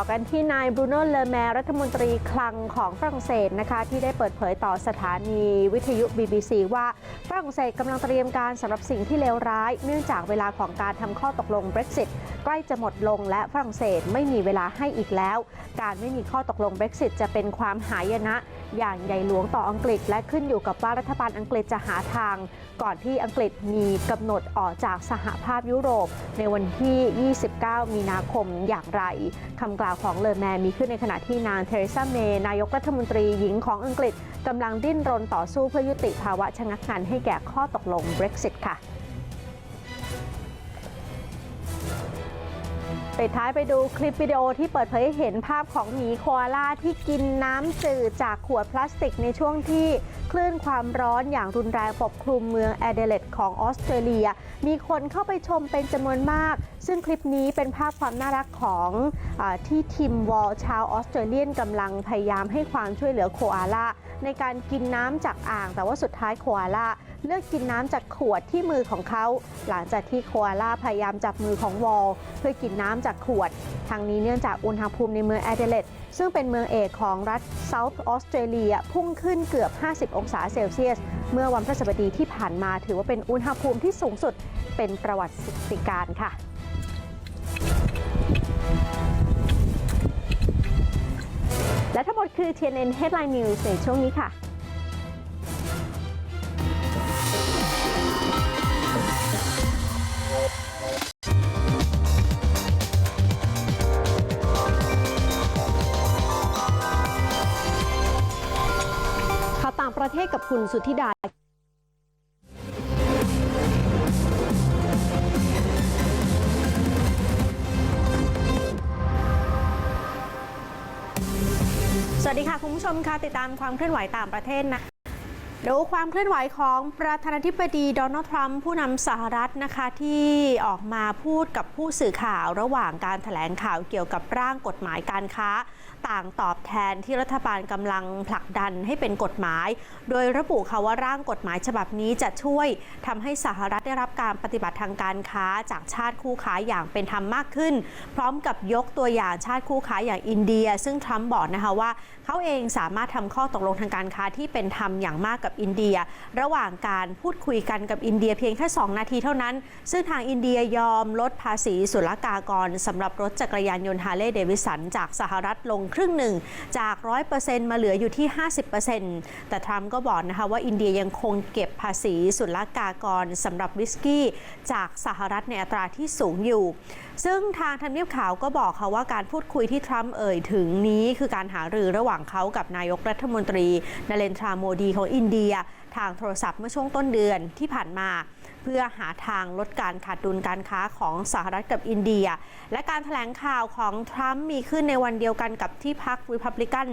อกันที่นายบรูโน่เลอแมรัฐมนตรีคลังของฝรั่งเศสนะคะที่ได้เปิดเผยต่อสถานีวิทยุ BBC ว่าฝรั่งเศสกำลังเตรียมการสำหรับสิ่งที่เลวร้าย เนื่องจากเวลาของการทำข้อตกลง Brexit ใกล้จะหมดลงและฝรั่งเศสไม่มีเวลาให้อีกแล้ว การไม่มีข้อตกลง Brexit จะเป็นความหายนะ อย่างใหญ่หลวงต่ออังกฤษ และขึ้นอยู่กับว่ารัฐบาลอังกฤษจะหาทาง ก่อนที่อังกฤษมีกำหนดออกจากสหภาพยุโรป ในวันที่ 29 มีนาคมอย่างไรคำกล่าวของเลอแมนมีขึ้นในขณะที่นางเทเรซาเมย์นายกรัฐมนตรีหญิงของอังกฤษกำลังดิ้นรนต่อสู้เพื่อยุติภาวะชะงักงันให้แก่ข้อตกลง Brexit ค่ะ ปิดท้ายไปดูคลิปวิดีโอที่เปิดเผยหเห็นภาพของหมีโคอาล่าที่กินน้ำจืดจากขวดพลาสติกในช่วงที่คลื่นความร้อนอย่างรุนแรงปกคลุมเมืองแอเดเลดของออสเตรเลีย มีคนเข้าไปชมเป็นจำนวนมาก ซึ่งคลิปนี้เป็นภาพความน่ารักของอที่ทิมวอลชาวออสเตรเลียนกำลังพยายามให้ความช่วยเหลือโคอาล่าในการกินน้ำจากอ่าง แต่ว่าสุดท้ายโคอาล่า เลือกกินน้ำจากขวดที่มือของเขา หลังจากที่โคอาล่าพยายามจับมือของวอลเพื่อกินน้ำจากขวด ทางนี้เนื่องจากอุณหภูมิในเมืองแอเดเลดซึ่งเป็นเมืองเอกของรัฐเซาท์ออสเตรเลียพุ่งขึ้นเกือบ 50 องศาเซลเซียส เมื่อวันพฤหัสบดีที่ผ่านมาถือว่าเป็นอุณหภูมิที่สูงสุดเป็นประวัติการค่ะและทั้งหมดคือ TNN Headline News ในช่วงนี้ค่ะ ประเทศกับคุณสุทธิดาสวัสดีค่ะ คุณผู้ชมค่ะติดตามความเคลื่อนไหวต่างประเทศนะ ดูความเคลื่อนไหวของประธานาธิบดีโดนัลด์ทรัมป์ผู้นำสหรัฐนะคะที่ออกมาพูดกับผู้สื่อข่าวระหว่างการถแถลงข่าวเกี่ยวกับร่างกฎหมายการค้า ต่างตอบแทนที่รัฐบาลกำลังผลักดันให้เป็นกฎหมาย โดยระบุค่ะว่าร่างกฎหมายฉบับนี้จะช่วยทำให้สหรัฐได้รับการปฏิบัติทางการค้าจากชาติคู่ค้าอย่างเป็นธรรมมากขึ้น พร้อมกับยกตัวอย่างชาติคู่ค้าอย่างอินเดีย ซึ่งทรัมป์บอกนะคะว่าเขาเองสามารถทำข้อตกลงทางการค้าที่เป็นธรรมอย่างมากกับอินเดีย ระหว่างการพูดคุยกันกับอินเดียเพียงแค่ 2 นาทีเท่านั้น ซึ่งทางอินเดียยอมลดภาษีศุลกากรสำหรับรถจักรยานยนต์ฮาร์เลย์เดวิสันจากสหรัฐลงครึ่งหนึ่งจาก 100%มาเหลืออยู่ที่ 50%แต่ทรัมป์ก็บอกนะคะว่าอินเดียยังคงเก็บภาษีศุลกากรสำหรับวิสกี้จากสหรัฐในอัตราที่สูงอยู่ ซึ่งทางทำเนียบขาวก็บอกค่ะว่าการพูดคุยที่ทรัมป์เอ่ยถึงนี้ คือการหารือระหว่างเขากับนายกรัฐมนตรีนเรนทราโมดีของอินเดีย ทางโทรศัพท์เมื่อช่วงต้นเดือนที่ผ่านมา เพื่อหาทางลดการขาดดุลการค้าของสหรัฐกับอินเดีย และการถแถลงข่าวของทรัมป์มีขึ้นในวันเดียวกันกับที่พรรคริพับลิกัน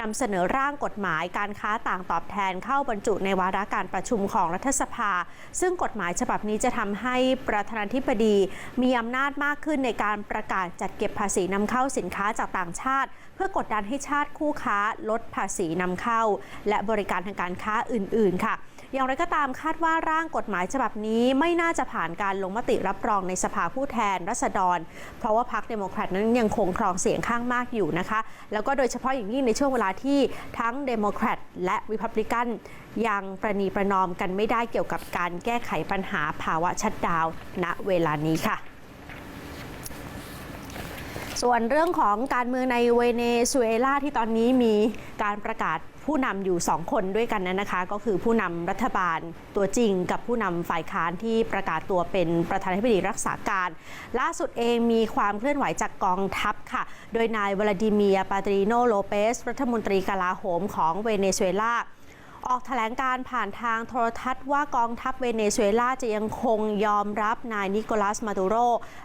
นำเสนอร่างกฎหมายการค้าต่างตอบแทนเข้าบรรจุในวาระการประชุมของรัฐสภา ซึ่งกฎหมายฉบับนี้จะทำให้ประธานาธิบดีมีอำนาจมากขึ้นในการประกาศจัดเก็บภาษีนำเข้าสินค้าจากต่างชาติ เพื่อกดดันให้ชาติคู่ค้าลดภาษีนำเข้า และบริการทางการค้าอื่น ๆ ค่ะ อย่างไรก็ตามคาดว่าร่างกฎหมายฉบับนี้ไม่น่าจะผ่านการลงมติรับรองในสภาผู้แทนรัษฎร เพราะว่าพรรคเดโมแครตนั้นยังคงครองเสียงข้างมากอยู่นะคะ แล้วก็โดยเฉพาะอย่างยิ่งในช่วงเวลาที่ทั้งเดโมแครตและริพับลิกันยังประนีประนอมกันไม่ได้เกี่ยวกับการแก้ไขปัญหาภาวะชัดดาวน์ณเวลานี้ค่ะส่วนเรื่องของการเมืองในเวเนซุเอลาที่ตอนนี้มีการประกาศ ผู้นำอยู่ 2 คนด้วยกันนะคะ ก็คือผู้นำรัฐบาลตัวจริงกับผู้นำฝ่ายค้านที่ประกาศตัวเป็นประธานาธิบดีรักษาการ ล่าสุดเองมีความเคลื่อนไหวจากกองทัพค่ะ โดยนายวลาดิเมียร์ปาตริโนโลเปสรัฐมนตรีกลาโหมของเวเนซุเอลา ออกแถลงการผ่านทางโทรทัศน์ว่ากองทัพเวเนซุเอลาจะยังคงยอมรับนายนิโคลัสมาดูโร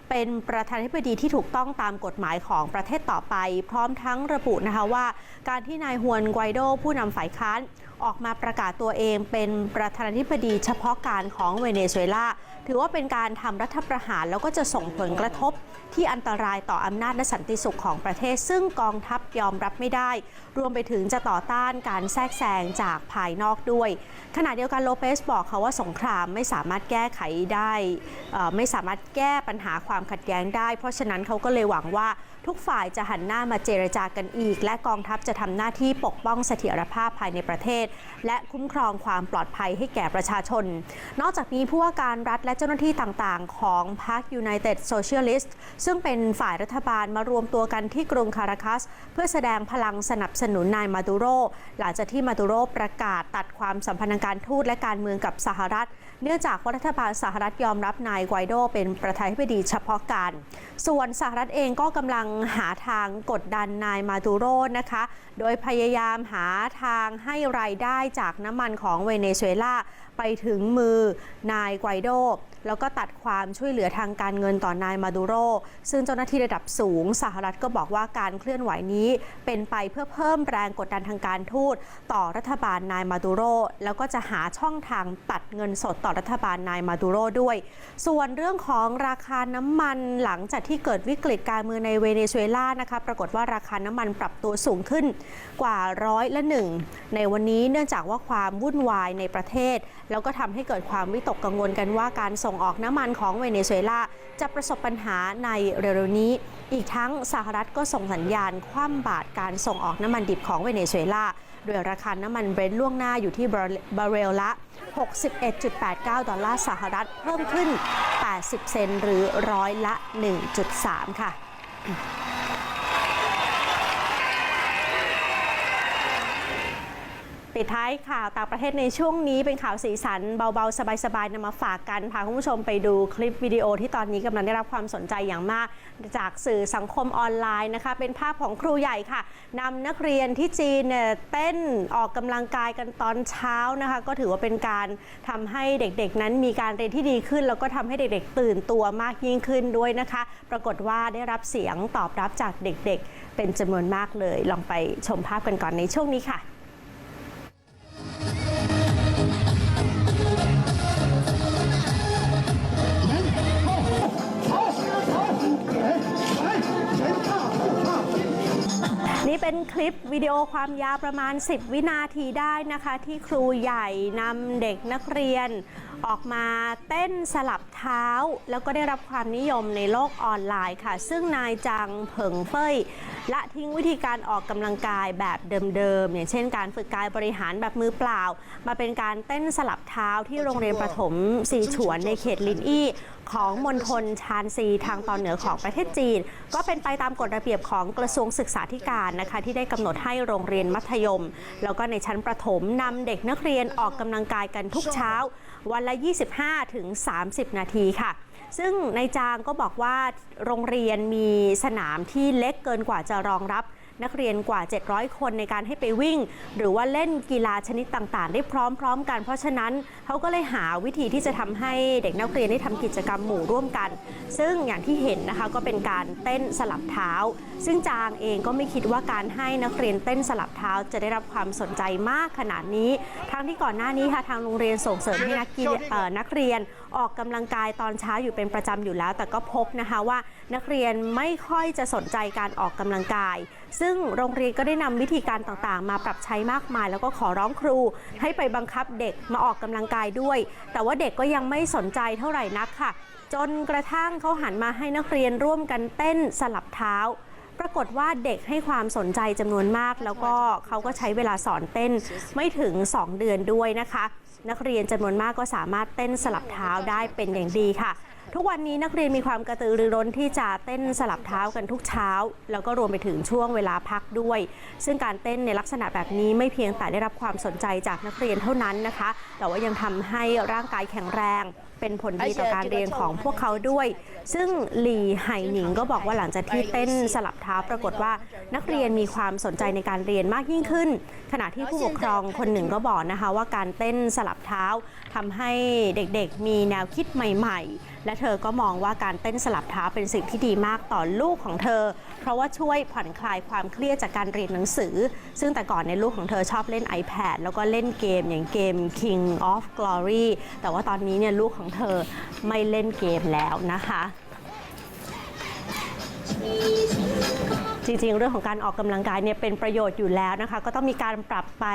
เป็นประธานาธิบดีที่ถูกต้องตามกฎหมายของประเทศต่อไป พร้อมทั้งระบุนะคะว่า การที่นายฮวนไกวโดผู้นำฝ่ายค้าน ออกมาประกาศตัวเองเป็นประธานาธิบดีเฉพาะการของเวเนซุเอลา ถือว่าเป็นการทำรัฐประหารแล้วก็จะส่งผลกระทบที่อันตรายต่ออำนาจและสันติสุขของประเทศ ซึ่งกองทัพยอมรับไม่ได้ รวมไปถึงจะต่อต้านการแทรกแซงจากภายนอกด้วย ขณะเดียวกันโลเปสบอกเขาว่าสงครามไม่สามารถแก้ไขได้ ไม่สามารถแก้ปัญหาความขัดแย้งได้ เพราะฉะนั้นเขาก็เลยหวังว่าทุกฝ่ายจะหันหน้ามาเจรจากันอีก และกองทัพจะทำหน้าที่ปกป้องเสถียรภาพภายในประเทศและคุ้มครองความปลอดภัยให้แก่ประชาชน นอกจากนี้ผู้ว่าการรัฐและเจ้าหน้าที่ต่างๆ ของพรรค United Socialist ซึ่งเป็นฝ่ายรัฐบาลมารวมตัวกันที่กรุงคาราคัส เพื่อแสดงพลังสนับสนุนนายมาดูโร หลังจากที่มาดูโรประกาศตัดความสัมพันธ์การทูตและการเมืองกับสหรัฐ เนื่องจากว่ารัฐบาลสหรัฐยอมรับนายไกวโดเป็นประธานาธิบดีเฉพาะการ ส่วนสหรัฐเองก็กำลังหาทางกดดันนายมาดูโรนะคะ โดยพยายามหาทางให้ไรได้จากน้ำมันของเวเนซุเอลา ไปถึงมือนายไกวโด แล้วก็ตัดความช่วยเหลือทางการเงินต่อนายมาดูโร ซึ่งเจ้าหน้าที่ระดับสูงสหรัฐก็บอกว่าการเคลื่อนไหวนี้เป็นไปเพื่อเพิ่มแรงกดดันทางการทูตต่อรัฐบาลนายมาดูโร แล้วก็จะหาช่องทางตัดเงินสดต่อรัฐบาลนายมาดูโรด้วย ส่วนเรื่องของราคาน้ำมันหลังจากที่เกิดวิกฤตการเมืองในเวเนซุเอลานะคะปรากฏว่าราคาน้ำมันปรับตัวสูงขึ้นกว่าร้อยละหนึ่งในวันนี้เนื่องจากว่าความวุ่นวายในประเทศแล้วก็ทำให้เกิดความวิตกกังวลกันว่าการส่งออกน้ำมันของเวเนซุเอลาจะประสบปัญหาในเร็วๆนี้ อีกทั้งสหรัฐก็ส่งสัญญาณคว่ำบาตรการส่งออกน้ำมันดิบของเวเนซุเอลาโดยราคาน้ำมันเบรนท์ล่วงหน้าอยู่ที่บาร์เรลละ 61.89 ดอลลาร์สหรัฐเพิ่มขึ้น 80 เซนหรือร้อยละ 1.3 ค่ะ ปิดท้ายข่าวต่างประเทศในช่วงนี้เป็นข่าวสีสันเบาๆ สบายๆนำมาฝากกัน พาคุณผู้ชมไปดูคลิปวิดีโอที่ตอนนี้กำลังได้รับความสนใจอย่างมาก จากสื่อสังคมออนไลน์นะคะ เป็นภาพของครูใหญ่ค่ะนำนักเรียนที่จีนเนี่ยเต้นออกกำลังกายกันตอนเช้านะคะ ก็ถือว่าเป็นการทำให้เด็กๆ นั้นมีการเรียนที่ดีขึ้น แล้วก็ทำให้เด็กๆ ตื่นตัวมากยิ่งขึ้นด้วยนะคะ ปรากฏว่าได้รับเสียงตอบรับจากเด็กๆ เป็นจำนวนมากเลย ลองไปชมภาพกันก่อนในช่วงนี้ค่ะ เป็นคลิปวิดีโอความยาวประมาณ 10 วินาทีได้นะคะ ที่ครูใหญ่นำเด็กนักเรียน ออกมาเต้นสลับเท้า แล้วก็ได้รับความนิยมในโลกออนไลน์ค่ะ ซึ่งนายจางเผิงเฟยละทิ้งวิธีการออกกำลังกายแบบเดิมๆ อย่างเช่นการฝึกกายบริหารแบบมือเปล่า มาเป็นการเต้นสลับเท้าที่โรงเรียนประถมสีฉวนในเขตลินอี้ ของมณฑลชานซีทางตอนเหนือของประเทศจีน ก็เป็นไปตามกฎระเบียบของกระทรวงศึกษาธิการนะคะที่ได้กำหนดให้โรงเรียนมัธยม แล้วก็ในชั้นประถมนำเด็กนักเรียนออกกำลังกายกันทุกเช้า วันละ 25 ถึง 30 นาทีค่ะซึ่งนายจางก็บอกว่าโรงเรียนมีสนามที่เล็กเกินกว่าจะรองรับ นักเรียนกว่า 700 คนในการให้ไปวิ่ง หรือว่าเล่นกีฬาชนิดต่างๆ ได้พร้อมๆ กัน เพราะฉะนั้นเขาก็เลยหาวิธีที่จะทำให้เด็กนักเรียนได้ทำกิจกรรมหมู่ร่วมกัน ซึ่งอย่างที่เห็นนะคะก็เป็นการเต้นสลับเท้า ซึ่งจางเองก็ไม่คิดว่าการให้นักเรียนเต้นสลับเท้าจะได้รับความสนใจมากขนาดนี้ ทั้งที่ก่อนหน้านี้ค่ะทางโรงเรียนส่งเสริมให้นักกีนักเรียนออกกำลังกายตอนเช้าอยู่เป็นประจำอยู่แล้ว แต่ก็พบนะคะว่านักเรียนไม่ค่อยจะสนใจการออกกำลังกาย ซึ่งโรงเรียนก็ได้นำวิธีการต่างๆ มาปรับใช้มากมาย แล้วก็ขอร้องครู ให้ไปบังคับเด็กมาออกกำลังกายด้วย แต่ว่าเด็กก็ยังไม่สนใจเท่าไหร่นักค่ะ จนกระทั่งเขาหันมาให้นักเรียนร่วมกันเต้นสลับเท้าปรากฏว่าเด็กให้ความสนใจจำนวนมาก แล้วก็เขาก็ใช้เวลาสอนเต้นไม่ถึง 2 เดือนด้วยนะคะ นักเรียนจำนวนมากก็สามารถเต้นสลับเท้าได้เป็นอย่างดีค่ะ ทุกวันนี้นักเรียนมีความกระตือรือร้นที่จะเต้นสลับเท้ากันทุกเช้า แล้วก็รวมไปถึงช่วงเวลาพักด้วย ซึ่งการเต้นในลักษณะแบบนี้ไม่เพียงแต่ได้รับความสนใจจากนักเรียนเท่านั้นนะคะ แต่ว่ายังทำให้ร่างกายแข็งแรงเป็นผลดีต่อการเรียนของพวกเขาด้วย ซึ่งหลี่ไห่หนิงก็บอกว่าหลังจากที่เต้นสลับเท้าปรากฏว่านักเรียนมีความสนใจในการเรียนมากยิ่งขึ้น ขณะที่ผู้ปกครองคนหนึ่งก็บอกนะคะ ว่าการเต้นสลับเท้าทำให้เด็กๆ มีแนวคิดใหม่ ๆ และเธอก็มองว่าการเต้นสลับเท้าเป็นสิ่งที่ดีมากต่อลูกของเธอ เพราะว่าช่วยผ่อนคลายความเครียดจากการเรียนหนังสือ ซึ่งแต่ก่อนในลูกของเธอชอบเล่น iPad แล้วก็เล่นเกมอย่างเกม King of Glory แต่ว่าตอนนี้เนี่ยลูกของเธอไม่เล่นเกมแล้วนะคะ จริงๆ เรื่องของการออกกำลังกายเนี่ยเป็นประโยชน์อยู่แล้วนะคะ ก็ต้องมีการปรับไป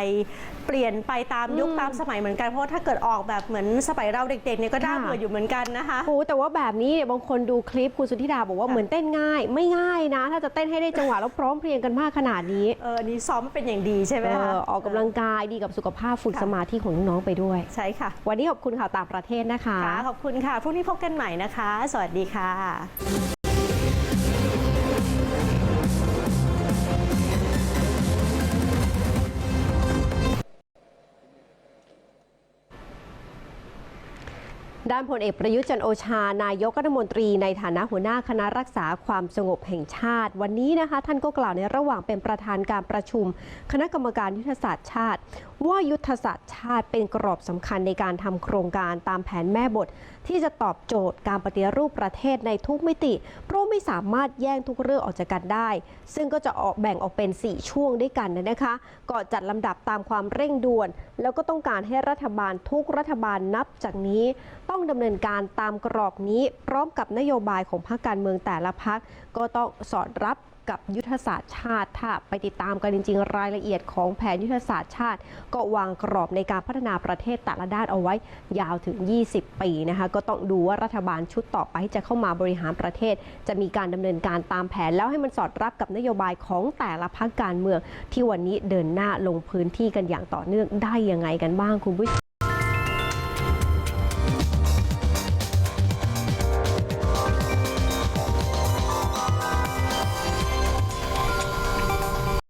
เปลี่ยนไปตามยุคอืมตามสมัยเหมือนกันเพราะว่าถ้าเกิดออกแบบเหมือนสมัยเราเด็กๆเนี่ยก็น่าค่ะเบื่ออยู่เหมือนกันนะคะโอ้แต่ว่าแบบนี้เนี่ยบางคนดูคลิปคุณสุธิดาบอกว่าค่ะเหมือนเต้นง่าย ไม่ง่ายนะ ถ้าจะเต้นให้ได้จังหวะแล้วพร้อมเพรียงกันมากขนาดนี้เอออันนี้ซ้อมมาเป็นอย่างดีใช่ไหมเอคะอออกกำลังกายดีกับสุขภาพฝึกค่ะสมาธิของน้องๆไปด้วย ใช่ค่ะ วันนี้ขอบคุณข่าวต่างประเทศนะคะค่ะขอบคุณค่ะพรุ่งนี้พบกันใหม่นะคะ สวัสดีค่ะ ด้านพลเอกประยุทธ์จันโอชา นายกรัฐมนตรีในฐานะหัวหน้าคณะรักษาความสงบแห่งชาติ วันนี้นะคะ ท่านก็กล่าวในระหว่างเป็นประธานการประชุม คณะกรรมการยุทธศาสตร์ชาติ ว่ายุทธศาสตร์ชาติเป็นกรอบสำคัญในการทำโครงการตามแผนแม่บทที่จะตอบโจทย์การปฏิรูปประเทศในทุกมิติ เพราะไม่สามารถแย่งทุกเรื่องออกจากกันได้ ซึ่งก็จะออกแบ่งออกเป็น 4 ช่วงด้วยกันนะคะก็จัดลำดับตามความเร่งด่วน แล้วก็ต้องการให้รัฐบาลทุกรัฐบาลนับจากนี้ ต้องดำเนินการตามกรอบนี้ พร้อมกับนโยบายของพรรคการเมืองแต่ละพรรคก็ต้องสอดรับ กับยุทธศาสตร์ชาติ ถ้าไปติดตามกันจริง ๆ รายละเอียดของแผนยุทธศาสตร์ชาติ ก็วางกรอบในการพัฒนาประเทศแต่ละด้านเอาไว้ยาวถึง 20 ปีนะคะ ก็ต้องดูว่ารัฐบาลชุดต่อไปที่จะเข้ามาบริหารประเทศ จะมีการดำเนินการตามแผน แล้วให้มันสอดรับกับนโยบายของแต่ละพรรคการเมือง ที่วันนี้เดินหน้าลงพื้นที่กันอย่างต่อเนื่องได้ยังไงกันบ้างคุณผู้ชม